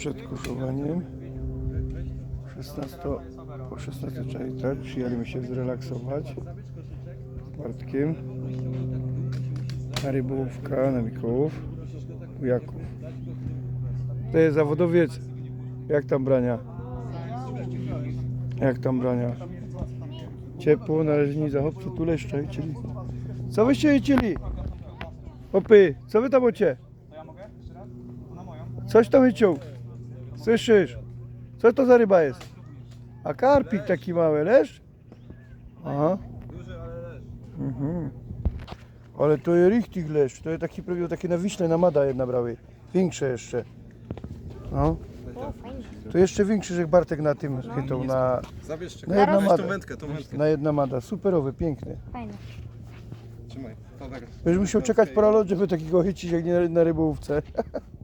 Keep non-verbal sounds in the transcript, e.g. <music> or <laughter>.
przed kuszowaniem. 16, po 16 trzeba i tak, przyjechaliśmy się zrelaksować z Bartkiem. Na Rybówka, na Mikołów, u Jaków. To jest zawodowiec. Jak tam brania? Jak tam brania? Ciepło, należni chłopcy tu leszcze chcieli. Co wyście chcieli? Opy, co wy tam ocie? Coś tam wyciął. Słyszysz? Co to za ryba jest? A karpik taki mały, leż? Aha. Mhm. Ale to jest richtig leszcz. To jest taki prawie takie na wiśle na mada jedna brały. Większe jeszcze. No. To jeszcze większy, że Bartek na tym chytał na, Zabierzcie. na jedna Weź mada. tą wędkę, tą wędkę. Na jedna mada. Superowy, piękny. Fajne. Trzymaj. Będziesz musiał czekać parę lat, żeby takiego chycić jak nie na, na rybówce. <laughs>